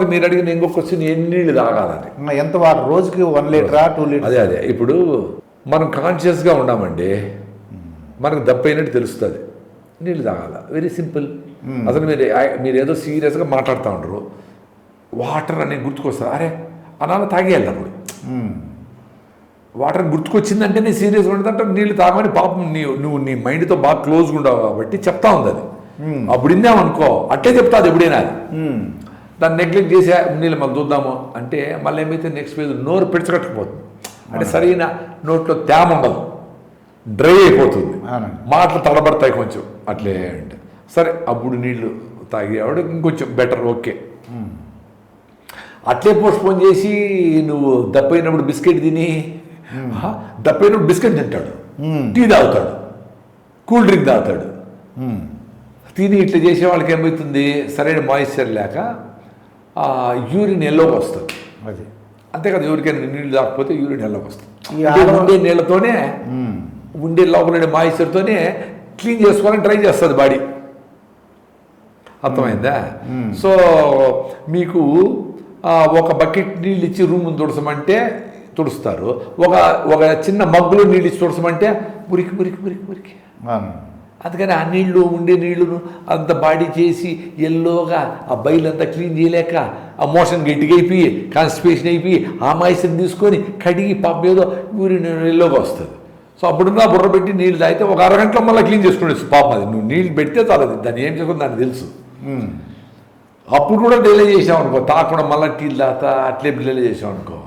తర్వాత మీరు అడిగిన ఇంకొక క్వశ్చన్ ఎన్ని నీళ్ళు తాగాలని ఇంకా ఎంత వాటర్ రోజుకి వన్ లీటరా టూ లీటర్? అదే అదే. ఇప్పుడు మనం కాన్షియస్గా ఉన్నామండి మనకు దప్పైనట్టు తెలుస్తుంది. నీళ్ళు తాగాల. వెరీ సింపుల్ అసలు మీరు మీరు ఏదో సీరియస్గా మాట్లాడుతూ ఉండరు. వాటర్ అనేది గుర్తుకొస్తారు అరే అనాల తాగేయాలి అప్పుడు. వాటర్ గుర్తుకొచ్చిందంటే నీ సీరియస్గా ఉండదంటే నీళ్ళు తాగమని పాపం నీ నువ్వు నీ మైండ్తో బాగా క్లోజ్గా ఉండవు కాబట్టి చెప్తా ఉంది అది అప్పుడు విన్నామనుకో అట్లే చెప్తాది ఎప్పుడైనా. అది దాన్ని నెగ్లెక్ట్ చేసే నీళ్ళు మనం చూద్దాము అంటే మళ్ళీ ఏమైతే నెక్స్ట్ పేజ్ నోరు పిడచగట్టుకుపోతుంది అంటే సరైన నోట్లో తేమ ఉండదు. డ్రై అయిపోతుంది. మాటలు తడబడతాయి కొంచెం. అట్లే అంటే సరే అప్పుడు నీళ్ళు తాగేవాడు ఇంకొంచెం బెటర్ ఓకే అట్లే పోస్ట్పోన్ చేసి నువ్వు దప్పైనప్పుడు బిస్కెట్ తిని దప్పైనప్పుడు బిస్కెట్ తింటాడు. టీ తాగుతాడు. కూల్ డ్రింక్ తాగుతాడు. తిని ఇట్లా చేసే వాళ్ళకి ఏమవుతుంది సరైన మాయిశ్చర్ లేక యూరిన్ ఎల్లోకి వస్తుంది. అది. అంతే కదా ఎవరికైనా నీళ్ళు తాకపోతే యూరిన్ ఎల్లోకి వస్తుంది. ఉండే నీళ్ళతోనే ఉండే లోపల మాయిశ్చర్తోనే క్లీన్ చేసుకోవాలని ట్రై చేస్తుంది బాడీ. అర్థమైందా? సో మీకు ఒక బకెట్ నీళ్ళు ఇచ్చి రూమ్ తుడసమంటే తుడుస్తారు. ఒక ఒక చిన్న మగ్గులో నీళ్ళు ఇచ్చి తుడసమంటే మురికి మురికి మురికి మురికి. అందుకని ఆ నీళ్ళు ఉండే నీళ్ళును అంత బాడీ చేసి ఎల్లోగా ఆ బయలంతా క్లీన్ చేయలేక ఆ మోషన్ గట్టిగా అయిపోయి కాన్స్టిపేషన్ అయిపోయి ఆ మాయిస్ని తీసుకొని కడిగి పాప ఏదో ఊరిని ఎల్లోగా వస్తుంది. సో అప్పుడున్న బుర్ర పెట్టి నీళ్ళు తాగితే ఒక అరగంటలో మళ్ళీ క్లీన్ చేసుకునేసి పాపం అది నువ్వు నీళ్ళు పెడితే చాలదు దాన్ని ఏం చేసుకుని దానికి తెలుసు. అప్పుడు కూడా డిలే చేసాం అనుకో తాకుండా మళ్ళీ టీలు తాత అట్లే డిలే చేసాం అనుకో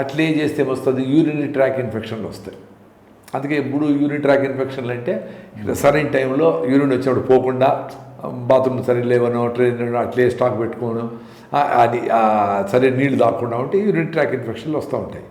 అట్లే చేస్తే ఏమొస్తుంది యూరినరీ ట్రాక్ ఇన్ఫెక్షన్లు వస్తాయి. అందుకే ఇప్పుడు యూరిన్ ట్రాక్ ఇన్ఫెక్షన్లు అంటే సరైన టైంలో యూరిన్ వచ్చినప్పుడు పోకుండా బాత్రూమ్ సరిగ్గా లేవనో ట్రైన్ అట్లే స్టాక్ పెట్టుకోను అది సరే నీళ్ళు నీళ్ళు ఉంటే యూరిన్ ట్రాక్ ఇన్ఫెక్షన్లు వస్తూ ఉంటాయి.